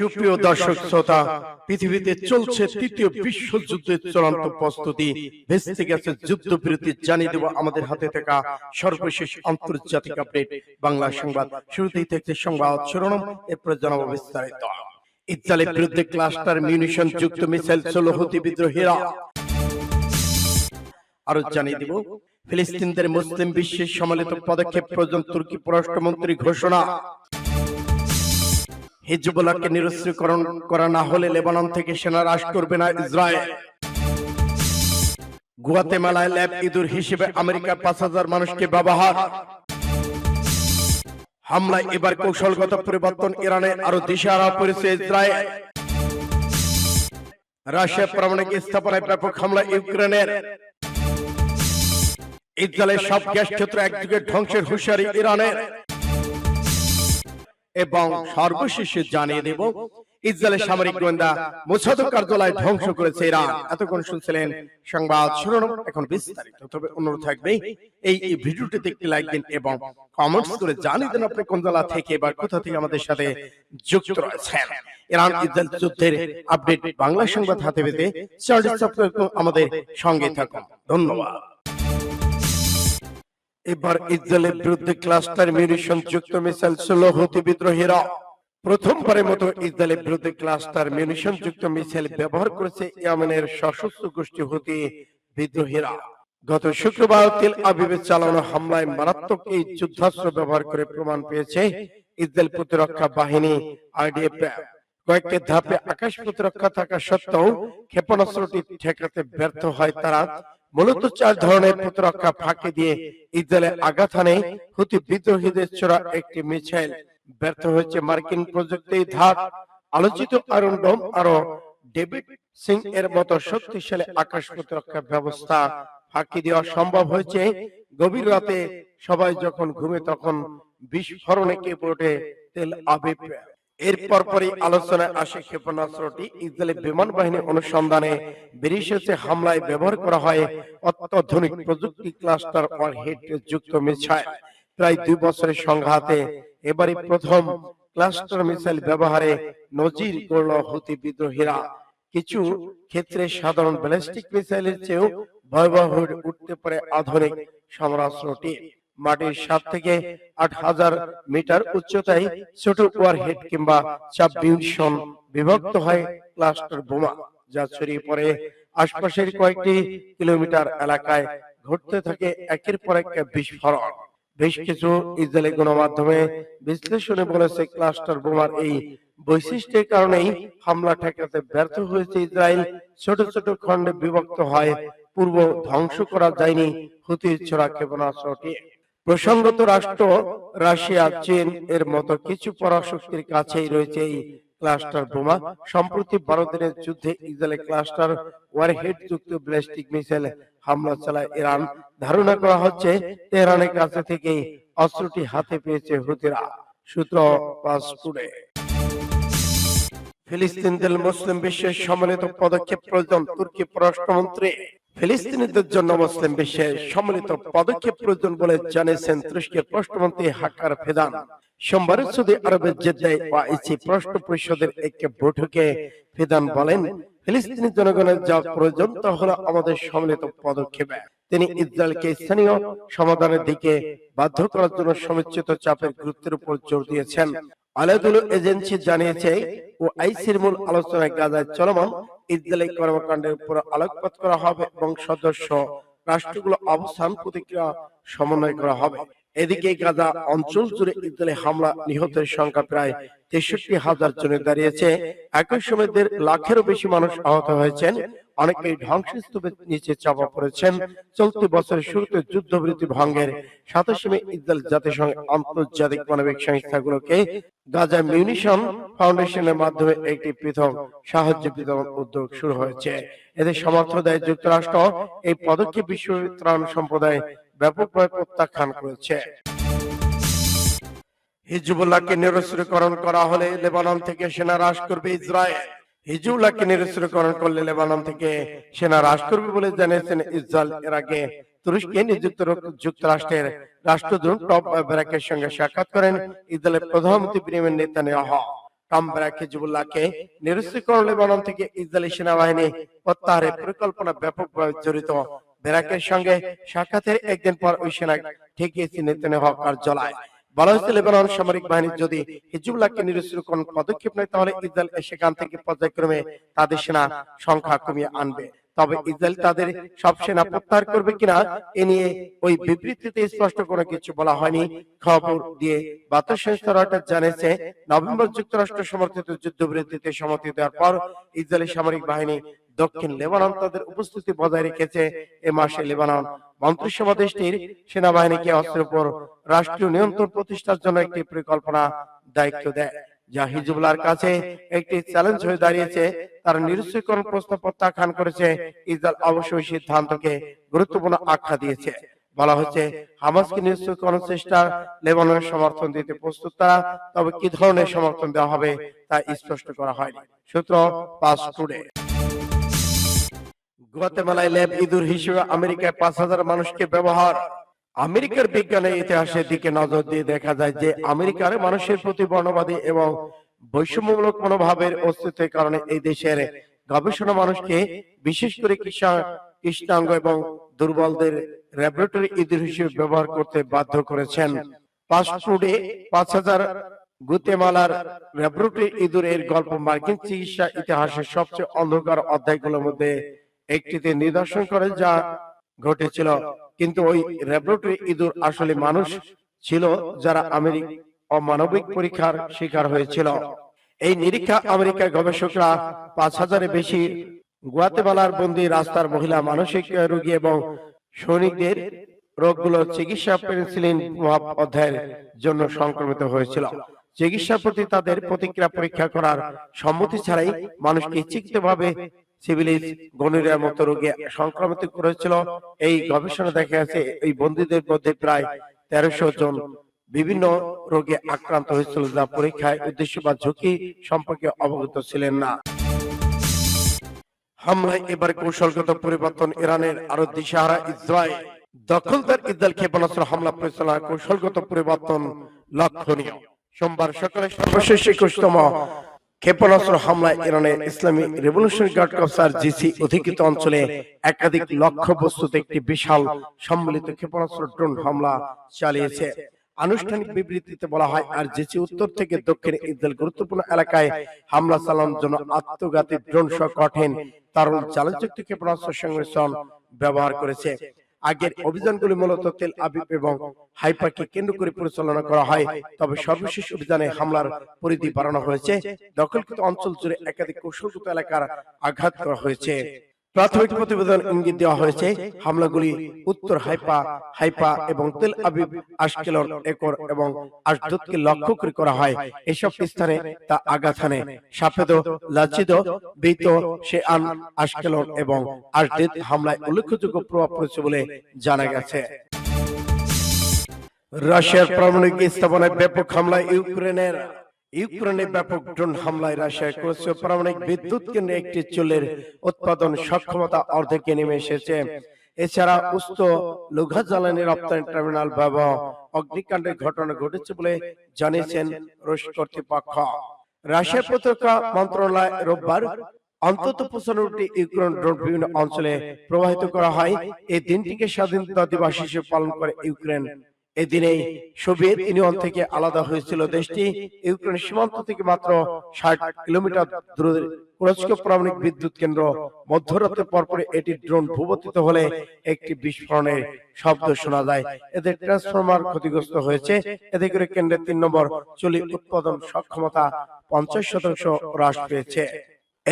সুপ্রিয় দর্শক শ্রোতা, পৃথিবীতে চলছে তৃতীয় বিশ্বযুদ্ধের চূড়ান্ত প্রস্তুতি। ভেস্তে গেছে যুদ্ধবিরতি জানিয়ে দেব আমাদের হাতে থাকা সর্বশেষ আন্তর্জাতিক আপডেট। বাংলা সংবাদ, শুরুতেই থাকছে সংবাদ শিরোনাম, এরপরে জানাব বিস্তারিত। ইসরায়েলের বিরুদ্ধে ক্লাস্টার মিউনিশন যুক্ত মিসাইল ষোলো হতি বিদ্রোহীরা আরও জানিয়ে দিব, ফিলিস্তিনদের মুসলিম বিশ্বের সম্মিলিত পদক্ষেপ প্রয়োজন তুর্কি পররাষ্ট্রমন্ত্রী ঘোষণা। হিজবুল্লাহকে নিরস্ত্রীকরণ করা না হলে লেবানন থেকে সেনা হ্রাস করবে না ইসরায়েল। গুয়াতেমালায় ল্যাব ইঁদুর হিসেবে আমেরিকার পাঁচ হাজার মানুষকে ব্যবহার। হামলায় এবার কৌশলগত পরিবর্তন ইরানে আরও দিশাহারা করেছে ইসরায়েল। রাশিয়া পারমাণবিক স্থাপনায় ব্যাপক হামলা ইউক্রেনের। ইসরায়েলের সব গ্যাস ক্ষেত্র একদিকে ধ্বংসের হুঁশিয়ারি ইরানের। এবং সর্বশেষে জানিয়ে দেব ইসরায়েলের সামরিক গোয়েন্দা মোসাদ কার্যালয় ধ্বংস করেছে ইরান। এতক্ষণ শুনছিলেন সংবাদ শিরোনাম। এখন বিস্তারিত। তবে অনুরোধ থাকবে এই ভিডিওটিতে একটি লাইক দিন এবং কমেন্টস করে জানিয়ে দেন আপনি কোন জেলা থেকে বা কোথা থেকে আমাদের সাথে যুক্ত রয়েছেন ইরান ইসরায়েল যুদ্ধের আপডেট বাংলা সংবাদ হাতে পেতে চ্যানেলটি সাবস্ক্রাইব আমাদের সঙ্গে থাকুন। ধন্যবাদ। এবার ইসরায়েলের বিরুদ্ধে ক্লাস্টার মিউনিশন যুক্ত মিসাইল ষোলো হতি বিদ্রোহীরা প্রথমবারের মতো ইসরায়েলের বিরুদ্ধে ক্লাস্টার মিউনিশন যুক্ত মিসাইল ব্যবহার করেছে ইয়েমেনের সশস্ত্র গোষ্ঠী হতি বিদ্রোহীরা। গত শুক্রবার তেল আবিবে চালানো হামলায় মারাত্মক এই যুদ্ধাস্ত্র ব্যবহার করে প্রমাণ পেয়েছে ইসরায়েল প্রতিরক্ষা বাহিনী আইডিএফ কয়েকটি ধাপে আকাশ প্রতিরক্ষা থাকা সত্ত্বেও ক্ষেপণাস্ত্রটি ঠেকাতে ব্যর্থ হয় তারা। মূলত চার ধরনের প্রতিরক্ষা ফাঁকি দিয়ে ইসরায়েলে আঘাত হানে হুতি বিদ্রোহীদের ছোড়া একটি মিসাইল। ব্যর্থ হয়েছে মার্কিন প্রযুক্তি ধাপ আলোচিত আয়রন ডোম আরও ডেভিড সিং এর মতো শক্তিশালী আকাশ প্রতিরক্ষা ব্যবস্থা ফাঁকি দেওয়া সম্ভব হয়েছে। গভীর রাতে সবাই যখন ঘুমে তখন বিস্ফোরণে কেঁপে ওঠে তেল আবিব। এর পরপরই আলোচনায় আসে ক্ষেপণাস্ত্রটি। ইসরায়েলি বিমান বাহিনী অনুসন্ধানে হামলায় ব্যবহার করা হয় অত্যাধুনিক প্রযুক্তি ক্লাস্টার ওয়ারহেড যুক্ত মিসাইল। প্রায় দুই বছরের সংঘাতে এবারই প্রথম ক্লাস্টার মিসাইল ব্যবহারে নজির গড়ল হুতি বিদ্রোহীরা। কিছু ক্ষেত্রে সাধারণ ব্যালিস্টিক মিসাইলের চেয়েও ভয়াবহ উঠতে পারে আধুনিক সমরাস্ত্রটি মাটির সাত থেকে আট হাজার মিটার উচ্চতায় ছোট ওয়ারহেড কিংবা চাপ মিউনিশন বিভক্ত হয় ক্লাস্টার বোমা যা ছড়িয়ে পড়ে আশপাশের কয়েকটি কিলোমিটার এলাকায় ঘটতে থাকে একের পর এক বিস্ফোরণ। বেশ কিছু ইসরায়েলি গণমাধ্যমে বিশ্লেষণে বলেছে ক্লাস্টার বোমার এই বৈশিষ্ট্যের কারণেই হামলা ঠেকাতে ব্যর্থ হয়েছে ইসরায়েল। ছোট ছোট খণ্ডে বিভক্ত হয় পূর্ব ধ্বংস করা যায়নি হুতির ছোড়া ক্ষেপণাস্ত্রটি প্রসঙ্গত রাষ্ট্র, রাশিয়া, চীন এর মতো কিছু পরাশক্তির কাছেই রয়েছে এই ক্লাস্টার বোমা। সম্প্রতি দিনের যুদ্ধে ইসরায়েলে ক্লাস্টার ওয়ারহেড যুক্ত ব্যালিস্টিক মিসাইল হামলা চালায় ইরান। ধারণা করা হচ্ছে তেহরানের কাছে থেকেই অস্ত্রটি হাতে পেয়েছে হুতিরা। সূত্র পাসপুরে ফিলিস্তিনদের মুসলিম বিশ্বের সম্মিলিত পদক্ষেপ প্রয়োজন, তুর্কি পররাষ্ট্রমন্ত্রী ফিলিস্তিনিদের জন্য মুসলিম বিশ্বের সম্মিলিত পদক্ষেপ প্রয়োজন বলে জানিয়েছেন তুরস্কের পররাষ্ট্রমন্ত্রী হাকার ফেদান। সোমবার সৌদি আরবের জেদ্দায় ওয়াইসি পররাষ্ট্র পরিষদের এক বৈঠকে ফেদান বলেন, ফিলিস্তিনি জনগণের যা প্রয়োজন তা হলো আমাদের সম্মিলিত পদক্ষেপ। তিনি ইসরায়েলকে স্থানীয় সমাধানের দিকে বাধ্য করার জন্য সমুচ্চিত চাপের গুরুত্বের উপর জোর দিয়েছেন। আলাদুল এজেন্সি জানিয়েছে ও আইসির মূল আলোচনায় গাজায় চলমান ইসরায়েলি কর্মকাণ্ডের উপর আলোকপাত করা হবে এবং সদস্য রাষ্ট্রগুলো অবস্থান প্রতিক্রিয়া সমন্বয় করা হবে। এদিকে গাজা অঞ্চল জুড়ে ইসরায়েলি হামলা নিহতের সংখ্যা প্রায় তেষট্টি হাজার জনে দাঁড়িয়েছে। একই সময় দেড় লাখেরও বেশি মানুষ আহত হয়েছেন। অনেকেই ধ্বংসস্তূপের নিচে চাপা পড়েছেন। চলতি বছরের শুরুতে যুদ্ধবিরতি ভঙ্গের সাতাশে মে ইসরায়েল জাতিসংঘ আন্তর্জাতিক মানবিক সংস্থাগুলোকে গাজা মিউনিশন ফাউন্ডেশনের মাধ্যমে একটি পৃথক সাহায্য বিতরণ উদ্যোগ শুরু হয়েছে। এদের সমর্থন দেয় যুক্তরাষ্ট্র এই পদক্ষেপ বিশ্ব ত্রাণ সম্প্রদায় ব্যাপকভাবে প্রত্যাখ্যান করেছে। হিজবুল্লাহকে নিরস্ত্রীকরণ করা হলে লেবানন থেকে সেনা হ্রাস করবে ইসরায়েল। হিজবুল্লাহকে নিরস্ত্রীকরণ করলে লেবানন থেকে সেনা হ্রাস করবে বলে জানিয়েছেন ইসরায়েল এর আগে তুরস্কে নিযুক্ত যুক্তরাষ্ট্রের রাষ্ট্রদূত টপ ব্যারাকের সঙ্গে সাক্ষাৎ করেন ইসরায়েলের প্রধানমন্ত্রী বিনিয়ামিন নেতানিয়াহু। কামব্রাক হিজবুল্লাহকে নিরস্ত্রীকরণ লেবানন থেকে ইসরায়েলি সেনাবাহিনী প্রত্যাহারের পরিকল্পনা ব্যাপকভাবে জড়িত বেরাকের সঙ্গে সাক্ষাতের একদিন পর ওই সেনা ঠেকিয়েছে নেতানিয়াহু কার্যালয় বলা হয়েছে লেবানন সামরিক বাহিনী যদি হিজবুল্লাহকে পদক্ষেপ নেয় তাহলে ইসরায়েল সেখান থেকে পর্যায়ক্রমে তাদের সেনা সংখ্যা কমিয়ে আনবে। তবে ইসরায়েল তাদের সব সেনা প্রত্যাহার করবে কিনা এ নিয়ে ওই বিবৃতিতে স্পষ্ট কোনো কিছু বলা হয়নি। খবর দিয়ে বার্তা সংস্থা রয়টার্স জানিয়েছে নভেম্বর যুক্তরাষ্ট্র সমর্থিত যুদ্ধবিরতিতে সম্মতি দেওয়ার পর ইসরায়েলি সামরিক বাহিনী দক্ষিণ লেবানন তাদের উপস্থিতি বজায় রেখেছে। এ মাসে লেবানন মন্ত্রিসভা দেশটির সেনাবাহিনীকে অস্ত্রের উপর রাষ্ট্রীয় নিয়ন্ত্রণ প্রতিষ্ঠার জন্য একটি পরিকল্পনা দায়িত্ব দেয়। যা হিজবুল্লাহর কাছে একটি চ্যালেঞ্জ হয়ে দাঁড়িয়েছে। তারা নিরস্ত্রীকরণ প্রস্তাব প্রত্যাখ্যান করেছে। ইসরায়েল অবশ্যই সিদ্ধান্তকে গুরুত্বপূর্ণ আখ্যা দিয়েছে। বলা হচ্ছে হামাসকে নিরস্ত্রীকরণ চেষ্টা লেবাননের সমর্থন দিতে প্রস্তুত তারা, তবে কি ধরনের সমর্থন দেওয়া হবে তা স্পষ্ট করা হয়নি। সূত্র পাস টুডে। গুয়াতেমালায় ল্যাব ইঁদুর হিসেবে আমেরিকায় পাঁচ হাজার মানুষকে ব্যবহার। আমেরিকার বিজ্ঞানের ইতিহাসের দিকে নজর দিয়ে দেখা যায় যে আমেরিকার মানুষের প্রতি বর্ণবাদী এবং বৈষম্যমূলক মনোভাবের অস্তিত্বের কারণে এই দেশের গবেষণা মানুষকে, বিশেষ করে কৃষ্ণাঙ্গ এবং দুর্বলদের ল্যাবরেটরি ইঁদুর হিসেবে ব্যবহার করতে বাধ্য করেছেন। পাসপোর্টে পাঁচ হাজার গুতেমালার ল্যাবরেটরি ইঁদুরের গল্প মার্কিন চিকিৎসা ইতিহাসের সবচেয়ে অন্ধকার অধ্যায়গুলোর মধ্যে একটিতে নিদর্শন করে যা ঘটেছিল। কিন্তু ওই ল্যাবরেটরি ইঁদুর আসলে মানুষ ছিল যারা আমেরিক অমানবিক পরীক্ষার শিকার হয়েছিল। এই নিরীক্ষা আমেরিকার গবেষকরা পাঁচ হাজারের বেশি গুয়াতেমালার বন্দী রাস্তার মহিলা মানসিক রোগী এবং সৈনিকদের রোগগুলো চিকিৎসা পেনিসিলিন প্রভাব অধ্যায়ের জন্য সংক্রমিত হয়েছিল। চিকিৎসার প্রতি তাদের প্রতিক্রিয়া পরীক্ষা করার সম্মতি ছাড়াই মানুষকে ইচ্ছাকৃতভাবে সিভিলিস গনিরিয়ার মতো রোগে সংক্রমিত করেছিল। এই গবেষণা দেখা গেছে, এই বন্দীদের মধ্যে প্রায় তেরোশো জন বিভিন্ন রোগে আক্রান্ত হয়েছিল যা পরীক্ষায় উদ্দেশ্য বা ঝুঁকি সম্পর্কে অবগত ছিলেন না। হামলায় এবার কৌশলগত পরিবর্তন ইরানের আরও দিশাহারা ইসরায়েল। দখলদার ক্ষেপণাস্ত্র হামলা পরিচালনার কৌশলগত পরিবর্তন লক্ষণীয়। সোমবার সকালে সর্বশেষ একুশতম ক্ষেপণাস্ত্র হামলায় ইরানের ইসলামী রেভলিউশনারি গার্ড কপসার জিসি অধিকৃত অঞ্চলে একাধিক লক্ষ্য বস্তুতে একটি বিশাল সম্মিলিত ক্ষেপণাস্ত্র ড্রোন হামলা চালিয়েছে। আনুষ্ঠানিক বিবৃতিতে বলা হয়, আর জেসি উত্তর থেকে দক্ষিণ ইসরায়েল গুরুত্বপূর্ণ এলাকায় হামলা চালানোর জন্য আত্মঘাতী ড্রোন সহ কঠিন তারুণ চালযুক্ত ক্ষেপণাস্ত্র সংমিশ্রণ ব্যবহার করেছে। আগের অভিযানগুলি মূলত তেল আবিব এবং হাইপাকে কেন্দ্র করে পরিচালনা করা হয়। তবে সর্বশেষ অভিযানে হামলার পরিধি বাড়ানো হয়েছে। দখলকৃত অঞ্চল জুড়ে একাধিক কৌশলগত এলাকার আঘাত করা হয়েছে। প্রাথমিক প্রতিবেদন ইঙ্গিত দেওয়া হয়েছে, হামলাগুলি উত্তর হাইপা হাইপা এবং তেল আবিব আশকেলন একর এবং আশদুদকে লক্ষ্য করে করা হয়। এসব স্থানে তা আঘাত হানে। সাফেদ, লাচিদ, বেত, শেআন আশকেলন এবং আশদিদ হামলায় উল্লেখযোগ্য প্রভাব পড়েছে বলে জানা গেছে। রাশিয়ার পারমাণবিক স্থাপনায় ব্যাপক হামলায় ইউক্রেনের ইউক্রেনে ব্যাপক ড্রোন হামলায় রাশিয়া করেছে পারমাণবিক বিদ্যুৎ কেন্দ্রে একটি চুলের উৎপাদন সক্ষমতা অর্ধেকে নেমে এসেছে। এছাড়া উস্ত লুঘা জ্বালানি রপ্তানি টার্মিনাল ব্যবহার অগ্নিকাণ্ডের ঘটনা ঘটেছে বলে জানিয়েছেন রুশ কর্তৃপক্ষ। রাশিয়ার প্রতিরক্ষা মন্ত্রণালয় রোববার অন্তত পঁচানব্বইটি ইউক্রেন ড্রোন বিভিন্ন অঞ্চলে প্রবাহিত করা হয়। এই দিনটিকে স্বাধীনতা দিবস হিসেবে পালন করে ইউক্রেন। এদিনেই সোভিয়েত ইউনিয়ন থেকে আলাদা হয়েছিল দেশটি। ইউক্রেন সীমান্ত থেকে মাত্র ষাট কিলোমিটার দূরে কুরস্ক পারমাণবিক বিদ্যুৎ কেন্দ্র। মধ্যরাতে পরপরে এটি ড্রোন ভূপতিত হলে একটি বিস্ফোরণের শব্দ শোনা যায়। এদের ট্রান্সফরমার ক্ষতিগ্রস্ত হয়েছে। এতে করে কেন্দ্রের তিন নম্বর চুলি উৎপাদন সক্ষমতা পঞ্চাশ শতাংশ হ্রাস পেয়েছে।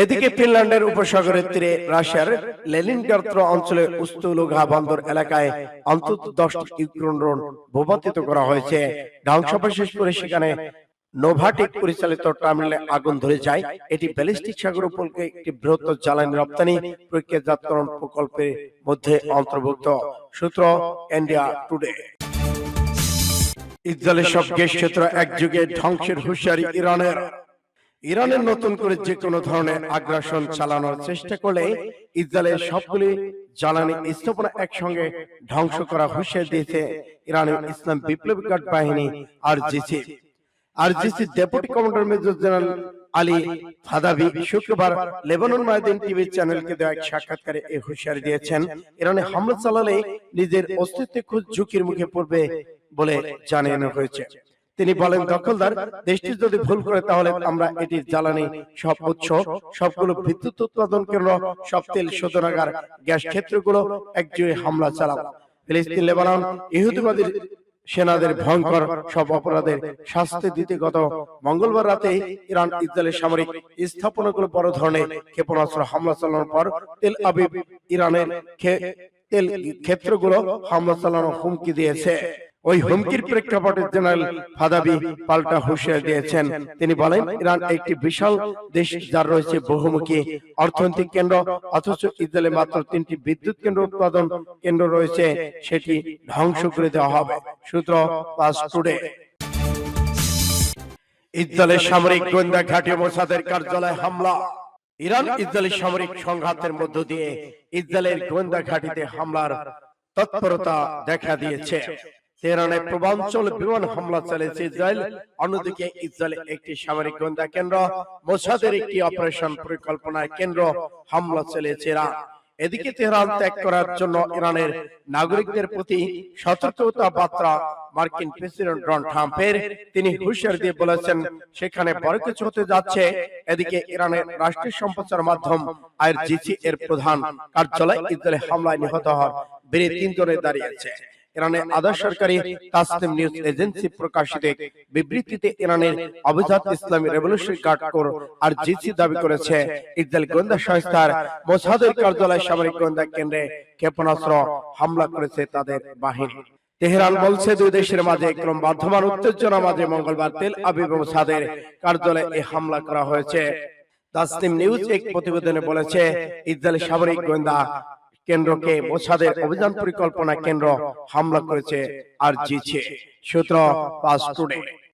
এদিকে ফিনল্যান্ডের উপসাগরের তীরে রাশিয়ার লেনিনগ্রাদ অঞ্চলে উস্তুলুঘা বন্দর এলাকায় অন্তত দশটি ইউক্রেন ড্রোন ভূপাতিত করা হয়েছে। ধ্বংসাবশেষ শেষ করে সেখানে নোভাটিক পরিচালিত টার্মিনালে আগুন ধরে যায়। এটি ব্যালিস্টিক সাগর উপকূলে একটি বৃহত্তর জ্বালানি রপ্তানি প্রক্রিয়াজাতকরণ প্রকল্পের মধ্যে অন্তর্ভুক্ত। সূত্র ইন্ডিয়া টুডে। ইসরায়েলের সব গ্যাস ক্ষেত্র একযুগে ধ্বংসের হুঁশিয়ারি ইরানের। ইরানের নতুন করে যে কোনো ধরনের আগ্রাসন চালানোর চেষ্টা করলে ইসরায়েলের সবগুলি জ্বালানি স্থাপনা একসঙ্গে ধ্বংস করা হুঁশিয়ারি দিয়েছে ইরানের ইসলাম বিপ্লবী গার্ড বাহিনী আর GC IRGC deputy commander major general Ali Fadavi শুক্রবার লেবানন মায়াদিন টিভি চ্যানেলকে দেওয়া এক সাক্ষাৎকারে এই হুঁশিয়ারি দিয়েছেন ইরানে হামলা চালালে নিজের অস্তিত্ব খুব ঝুঁকির মুখে পড়বে বলে জানানো হয়েছে। তিনি বলেন দখলদার দেশটি যদি ভুল করে তাহলে আমরা এটির জ্বালানি সব উৎস সবগুলো বিদ্যুৎ উৎপাদন কেন্দ্র সব তেল শোধনাগার গ্যাস ক্ষেত্রগুলো একজোড়ে হামলা চালাবো ফিলিস্তিন লেবানন ইহুদিবাদী সেনাদের ভয়ঙ্কর সব অপরাধের শাস্তি দিতে গত মঙ্গলবার রাতে ইরান ইসরায়েলের সামরিক স্থাপনাগুলো বড় ধরনের ক্ষেপণাস্ত্র হামলা চালানোর পর তেল আবিব ইরানের তেল ক্ষেত্রগুলো হামলা চালানোর হুমকি দিয়েছে ওই হুমকির প্রেক্ষাপটে জেনারেল ফাদাবি পাল্টা হুঁশিয়ারি দিয়েছেন। তিনি বলেন ইরান একটি বিশাল দেশ যার রয়েছে বহুমুখী অর্থনৈতিক কেন্দ্র অথচ ইসরায়েলে মাত্র তিনটি বিদ্যুৎ কেন্দ্র উৎপাদন কেন্দ্র রয়েছে সেটি ধ্বংস করে দেওয়া হবে। সূত্র পাস টুডে। ইসরায়েলের সামরিক গোয়েন্দা ঘাঁটি মোসাদের কার্যালয়ে হামলা। ইরান ইসরায়েলি সামরিক সংঘাতের মধ্য দিয়ে ইসরায়েলের গোয়েন্দা ঘাঁটিতে হামলার তৎপরতা দেখা দিয়েছে তেহরানের পূর্বাঞ্চল বিমান হামলা চালিয়েছে ইসরায়েল। অন্যদিকে ইসরায়েলে একটি সামরিক গোয়েন্দা কেন্দ্র মোসাদের একটি অপারেশন পরিকল্পনার কেন্দ্র হামলা চালিয়েছে ইরান। এদিকে তেহরান ত্যাগ করার জন্য ইরানের নাগরিকদের প্রতি সতর্কতা বার্তা মার্কিন প্রেসিডেন্ট ডোনাল্ড ট্রাম্পের। তিনি হুঁশিয়ারি দিয়ে বলেছেন সেখানে বড় কিছু হতে যাচ্ছে। এদিকে ইরানের রাষ্ট্রীয় সম্প্রচার মাধ্যম আইআরজিসি এর প্রধান কার্যালয় ইসরায়েলে হামলায় নিহত হওয়ার বেড়ে তিনজনে দাঁড়িয়েছে ইরানের আধা সরকারি তাসনিম নিউজ এজেন্সি প্রকাশিত বিবৃতিতে ইরানের অভিজাত ইসলামী revolutionary guard corps R GC দাবি করেছে ইসরায়েল গোয়েন্দা সংস্থার মোসাদের কার্যালয় সামরিক গোয়েন্দা কেন্দ্রে ক্ষেপণাস্ত্র হামলা করেছে তাদের বাহিনী। তেহরান বলছে দুই দেশের মাঝে ক্রম বর্ধমান উত্তেজনা মাঝে মঙ্গলবার তেল আবিব ও সাদের কার্যালয়ে এই হামলা করা হয়েছে। তাসনিম নিউজ এক প্রতিবেদনে বলেছে ইসরায়েল সামরিক গোয়েন্দা কেন্দ্রকে মোসাদের অভিযান পরিকল্পনা কেন্দ্র হামলা করেছে আর জিছে সূত্র পাস টুডে।